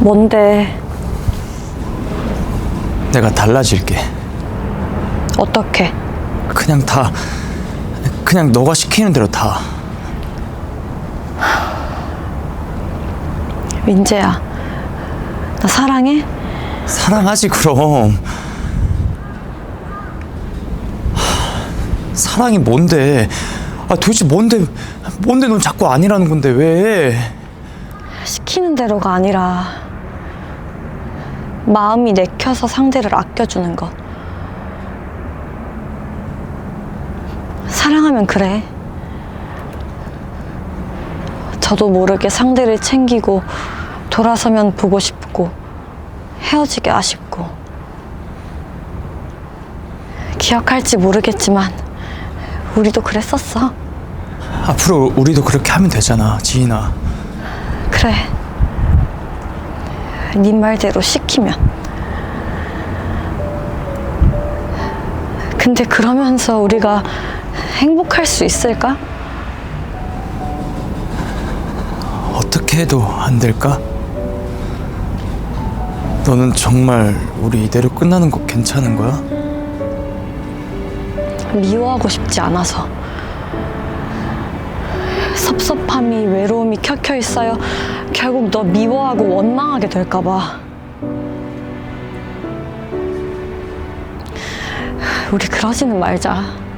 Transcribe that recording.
뭔데? 내가 달라질게. 어떻게? 그냥 다 그냥 너가 시키는 대로 다. 민재야, 나 사랑해? 사랑하지 그럼. 하, 사랑이 뭔데? 아 도대체 뭔데? 뭔데 넌 자꾸 아니라는 건데 왜? 시키는 대로가 아니라 마음이 내켜서 상대를 아껴주는 것. 사랑하면 그래. 저도 모르게 상대를 챙기고 돌아서면 보고 싶고 헤어지기 아쉽고 기억할지 모르겠지만 우리도 그랬었어. 앞으로 우리도 그렇게 하면 되잖아, 지인아. 그래. 네 말대로 시키면. 근데 그러면서 우리가 행복할 수 있을까? 어떻게 해도 안 될까? 너는 정말 우리 이대로 끝나는 거 괜찮은 거야? 미워하고 싶지 않아서. 섭섭함이, 외로움이 켜켜 있어요. 결국 너 미워하고 원망하게 될까봐. 우리 그러지는 말자.